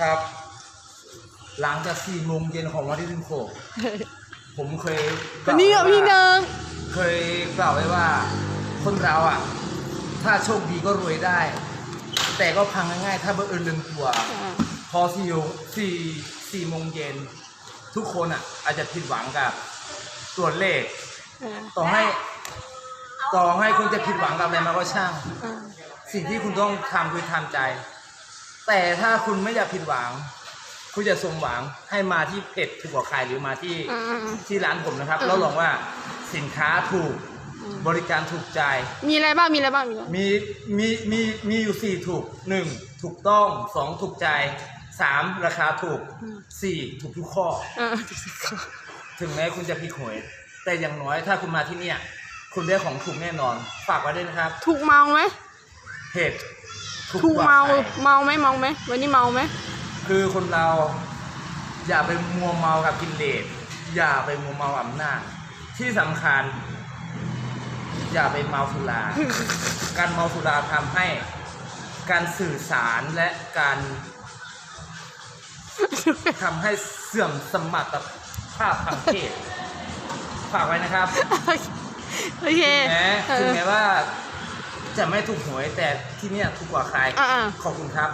ครับ หลังจากสี่โมงเย็นของวันที่สิบหกผมเคยกวัล่านวนี้ไว้กับพี่ว่าเนิงเคยกล่าวไว้ว่า คนเราอะ ถ้าโชคดีก็รวยได้ แต่ก็พังง่ายๆ ถ้าบังเอิญลืมตัวอ่าพอสี่โมงสี่สี่โมงเย็น ทุกคนอะ อาจจะผิดหวังกับตัวเลขอ่าต่อให้ ต่อให้คุณจะผิดหวังกับอะไรมาก็ช่างอ่าสิ่งที่คุณต้องทำคือทำใจ แต่ถ้าคุณไม่อยากผิดหวัง คุณจะสมหวังให้มาที่เพจถูกกว่าใครหรือมาที่อ่าอ่าที่ร้านผมนะครับ อืม แล้วลองว่าสินค้าถูกอืมบริการถูกใจ มีอะไรบ้างมีอะไรบ้างมีอะไรบ้างมีมีมีมีอยู่สี่ถูกหนึ่งถูกต้องสองถูกใจสามราคาถูกสี่ถูกทุกข้ออ่าถึงแม้คุณจะผิดหวย แต่อย่างน้อยถ้าคุณมาที่เนี่ย คุณได้ของถูกแน่นอน ฝากไว้ด้วยนะครับ ถูกเมาไหมเพจ ถูกว่เมาใครเมาไหมเมาไหมวันนี้เมาไหมคือคนเรา อย่าไปมัวเมากับกิเลสอย่าไปมัวเมาอำนาจที่สำคัญ อย่าไปเมาสุรา การเมาสุราทำให้ การสื่อสารและการทำให้เสื่อมสมรรถภาพทางเพศฝากไว้นะครับ โอเคแม้เอถึงอแม้ว่า จะไม่ถูกหวยแต่ที่เนี่ยถูกกว่าใคร อ่าๆ ขอบคุณครับ